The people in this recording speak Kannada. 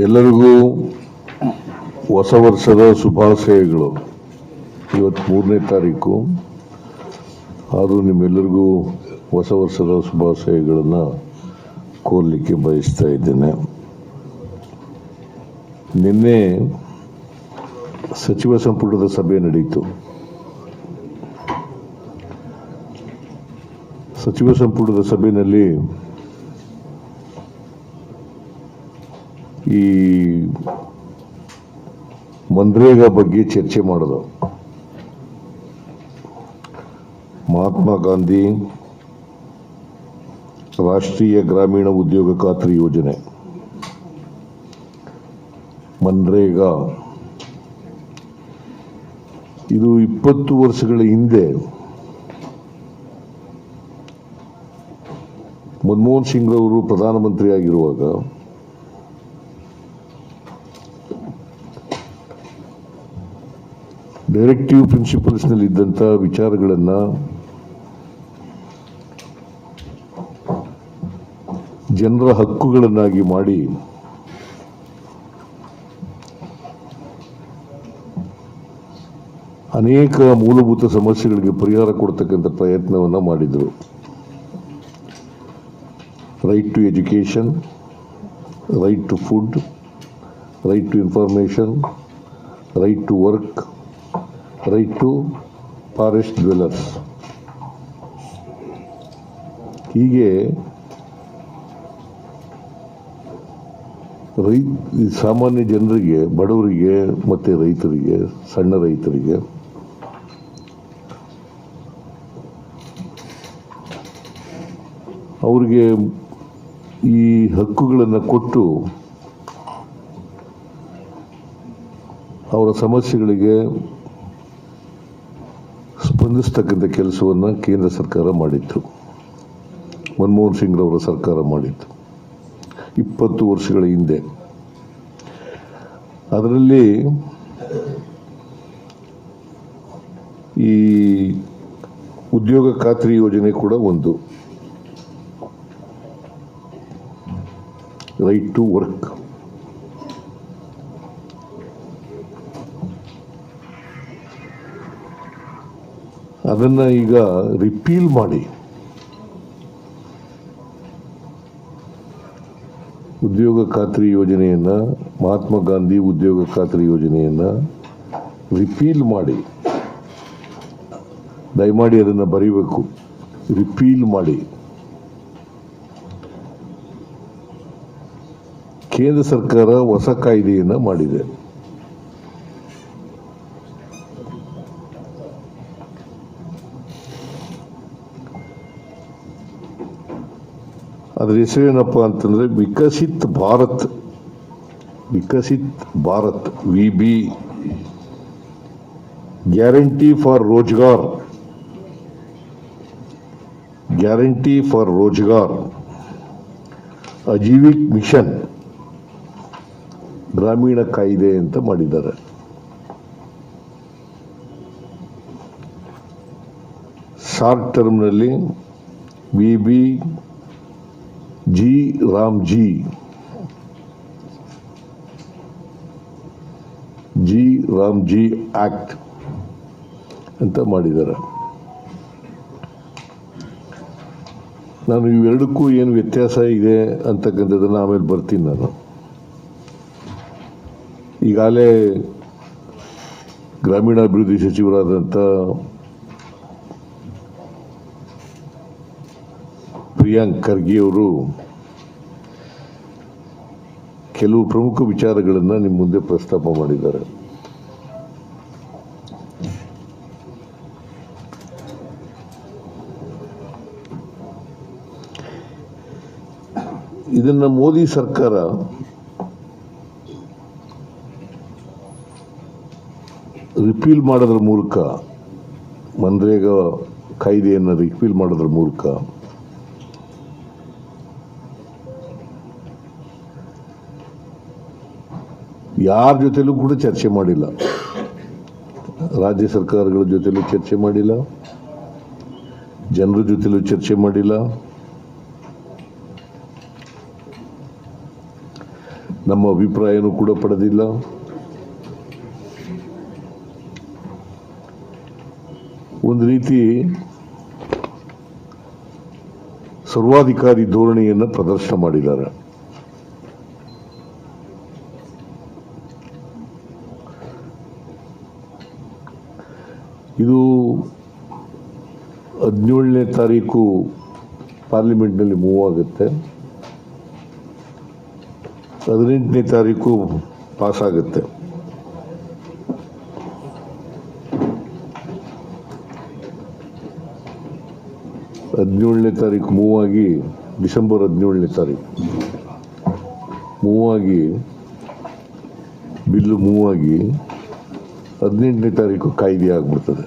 ಎಲ್ಲರಿಗೂ ಹೊಸ ವರ್ಷದ ಶುಭಾಶಯಗಳು. ಇವತ್ತು ಮೂರನೇ ತಾರೀಕು. ಆದರೂ ನಿಮ್ಮೆಲ್ಲರಿಗೂ ಹೊಸ ವರ್ಷದ ಶುಭಾಶಯಗಳನ್ನು ಕೋರಲಿಕ್ಕೆ ಬಯಸ್ತಾ ಇದ್ದೇನೆ. ನಿನ್ನೆ ಸಚಿವ ಸಂಪುಟದ ಸಭೆ ನಡೆಯಿತು ಸಚಿವ ಸಂಪುಟದ ಸಭೆಯಲ್ಲಿ ಈ ಮನ್ರೇಗಾ ಬಗ್ಗೆ ಚರ್ಚೆ ಮಾಡೋದು. ಮಹಾತ್ಮ ಗಾಂಧಿ ರಾಷ್ಟ್ರೀಯ ಗ್ರಾಮೀಣ ಉದ್ಯೋಗ ಖಾತ್ರಿ ಯೋಜನೆ. ಮನ್ರೇಗಾ. ಇದು ಇಪ್ಪತ್ತು ವರ್ಷಗಳ ಹಿಂದೆ ಮನಮೋಹನ್ ಸಿಂಗ್ ಅವರು ಪ್ರಧಾನಮಂತ್ರಿ ಡೈರೆಕ್ಟಿವ್ ಪ್ರಿನ್ಸಿಪಲ್ಸ್ನಲ್ಲಿ ಇದ್ದಂಥ ವಿಚಾರಗಳನ್ನು ಜನರ ಹಕ್ಕುಗಳನ್ನಾಗಿ ಮಾಡಿ ಅನೇಕ ಮೂಲಭೂತ ಸಮಸ್ಯೆಗಳಿಗೆ ಪರಿಹಾರ ಕೊಡ್ತಕ್ಕಂಥ ಪ್ರಯತ್ನವನ್ನು ಮಾಡಿದರು. Right to education right to food right to information right to work right to forest dwellers. ಹೀಗೆ ರೈ, ಸಾಮಾನ್ಯ ಜನರಿಗೆ, ಬಡವರಿಗೆ ಮತ್ತು ರೈತರಿಗೆ, ಸಣ್ಣ ರೈತರಿಗೆ ಅವರಿಗೆ ಈ ಹಕ್ಕುಗಳನ್ನು ಕೊಟ್ಟು ಅವರ ಸಮಸ್ಯೆಗಳಿಗೆ ಸ್ಪಂದಿಸ್ತಕ್ಕಂಥ ಕೆಲಸವನ್ನು ಕೇಂದ್ರ ಸರ್ಕಾರ ಮಾಡಿತ್ತು. ಮನಮೋಹನ್ ಸಿಂಗ್ ಅವರ ಸರ್ಕಾರ ಮಾಡಿತ್ತು. ಇಪ್ಪತ್ತು ವರ್ಷಗಳ ಹಿಂದೆ. ಅದರಲ್ಲಿ ಈ ಉದ್ಯೋಗ ಖಾತ್ರಿ ಯೋಜನೆ ಕೂಡ ಒಂದು. ರೈಟ್ ಟು ವರ್ಕ್ ಅದನ್ನ ಈಗ ರಿಪೀಲ್ ಮಾಡಿ. ಉದ್ಯೋಗ ಖಾತ್ರಿ ಯೋಜನೆಯನ್ನು, ಮಹಾತ್ಮ ಗಾಂಧಿ ಉದ್ಯೋಗ ಖಾತ್ರಿ ಯೋಜನೆಯನ್ನು ರಿಪೀಲ್ ಮಾಡಿ. ದಯಮಾಡಿ ಅದನ್ನು ಬರೀಬೇಕು. ರಿಪೀಲ್ ಮಾಡಿ. ಕೇಂದ್ರ ಸರ್ಕಾರ ಹೊಸ ಕಾಯ್ದೆಯನ್ನು ಮಾಡಿದೆ. ಅದ್ರ ಹೆಸರೇನಪ್ಪ ಅಂತಂದ್ರೆ Viksit Bharat. Viksit Bharat V B guarantee for Rozgar. Guarantee for Rozgar. Ajeevika mission. ಗ್ರಾಮೀಣ ಕಾಯ್ದೆ ಅಂತ ಮಾಡಿದ್ದಾರೆ. Short ಟರ್ಮ್ನಲ್ಲಿ V B G Ram G. Ramji act ಅಂತ ಮಾಡಿದ್ದಾರೆ. ನಾನು ಇವೆರಡಕ್ಕೂ ಏನು ವ್ಯತ್ಯಾಸ ಇದೆ ಅಂತಕ್ಕಂಥದ್ದನ್ನು ಆಮೇಲೆ ಬರ್ತೀನಿ ನಾನು. ಈಗಾಗಲೇ ಗ್ರಾಮೀಣಾಭಿವೃದ್ಧಿ ಸಚಿವರಾದಂಥ ಪ್ರಿಯಾಂಕ್ ಖರ್ಗೆ ಅವರು ಕೆಲವು ಪ್ರಮುಖ ವಿಚಾರಗಳನ್ನು ನಿಮ್ಮ ಮುಂದೆ ಪ್ರಸ್ತಾಪ ಮಾಡಿದ್ದಾರೆ. ಇದನ್ನು ಮೋದಿ ಸರ್ಕಾರ ರಿಪೀಲ್ ಮಾಡೋದ್ರ ಮೂಲಕ, ಮನ್ರೇಗಾ ಕಾಯ್ದೆಯನ್ನು ರಿಪೀಲ್ ಮಾಡೋದ್ರ ಮೂಲಕ ಯಾರ ಜೊತೆಲೂ ಕೂಡ ಚರ್ಚೆ ಮಾಡಿಲ್ಲ. ರಾಜ್ಯ ಸರ್ಕಾರಗಳ ಜೊತೆಲೂ ಚರ್ಚೆ ಮಾಡಿಲ್ಲ. ಜನರ ಜೊತೆಲೂ ಚರ್ಚೆ ಮಾಡಿಲ್ಲ. ನಮ್ಮ ಅಭಿಪ್ರಾಯನೂ ಕೂಡ ಪಡೆದಿಲ್ಲ. ಒಂದು ರೀತಿ ಸರ್ವಾಧಿಕಾರಿ ಧೋರಣೆಯನ್ನು ಪ್ರದರ್ಶನ ಮಾಡಿದ್ದಾರೆ. ಇದು ಹದಿನೇಳನೇ ತಾರೀಕು ಪಾರ್ಲಿಮೆಂಟ್ನಲ್ಲಿ ಮೂವ್ ಆಗುತ್ತೆ. ಹದಿನೆಂಟನೇ ತಾರೀಕು ಪಾಸ್ ಆಗುತ್ತೆ. ಹದಿನೇಳನೇ ತಾರೀಕು ಮೂವ್ ಆಗಿ ಡಿಸೆಂಬರ್ ಹದಿನೇಳನೇ ತಾರೀಕು ಮೂವ್ ಆಗಿ ಬಿಲ್ಲು ಮೂವ್ ಆಗಿ ಹದಿನೆಂಟನೇ ತಾರೀಕು ಕಾಯ್ದೆ ಆಗ್ಬಿಡ್ತದೆ.